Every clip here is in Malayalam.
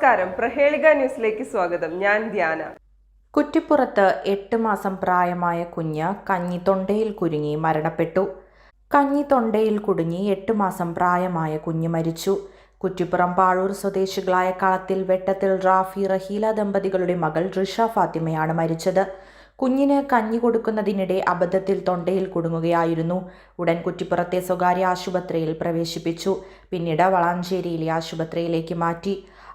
നമസ്കാരം. പ്രഹേളിക ന്യൂസിലേക്ക് സ്വാഗതം. ഞാൻ ധ്യാന. കുറ്റിപ്പുറത്ത് എട്ട് മാസം പ്രായമായ കുഞ്ഞ് കഞ്ഞിത്തൊണ്ടയിൽ കുരുങ്ങി മരണപ്പെട്ടു. കഞ്ഞിത്തൊണ്ടയിൽ കുടുങ്ങി എട്ട് മാസം പ്രായമായ കുഞ്ഞ് മരിച്ചു. കുറ്റിപ്പുറം പാഴൂർ സ്വദേശികളായ കളത്തിൽ വെട്ടത്തിൽ റാഫി റഹീല ദമ്പതികളുടെ മകൾ റിഷ ഫാത്തിമയാണ് മരിച്ചത്. കുഞ്ഞിന് കഞ്ഞി കൊടുക്കുന്നതിനിടെ അബദ്ധത്തിൽ തൊണ്ടയിൽ കുടുങ്ങുകയായിരുന്നു. ഉടൻ കുറ്റിപ്പുറത്തെ സ്വകാര്യ ആശുപത്രിയിൽ പ്രവേശിപ്പിച്ചു. പിന്നീട് വളാഞ്ചേരിയിലെ ആശുപത്രിയിലേക്ക് മാറ്റി.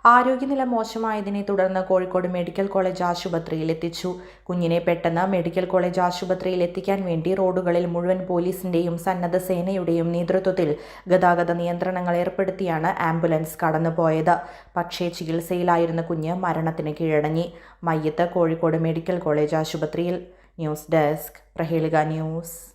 ആരോഗ്യനില മോശമായതിനെ തുടർന്ന് കോഴിക്കോട് മെഡിക്കൽ കോളേജ് ആശുപത്രിയിൽ എത്തിച്ചു. കുഞ്ഞിനെ പെട്ടെന്ന് മെഡിക്കൽ കോളേജ് ആശുപത്രിയിൽ എത്തിക്കാൻ വേണ്ടി റോഡുകളിൽ മുഴുവൻ പോലീസിന്റെയും സന്നദ്ധ സേനയുടെയും നേതൃത്വത്തിൽ ഗതാഗത നിയന്ത്രണങ്ങൾ ഏർപ്പെടുത്തിയാണ് ആംബുലൻസ് കടന്നുപോയത്. പക്ഷേ ചികിത്സയിലായിരുന്ന കുഞ്ഞ് മരണത്തിന് കീഴടങ്ങി. മയ്യത്ത് കോഴിക്കോട് മെഡിക്കൽ കോളേജ് ആശുപത്രിയിൽ. News desk Prahelika news.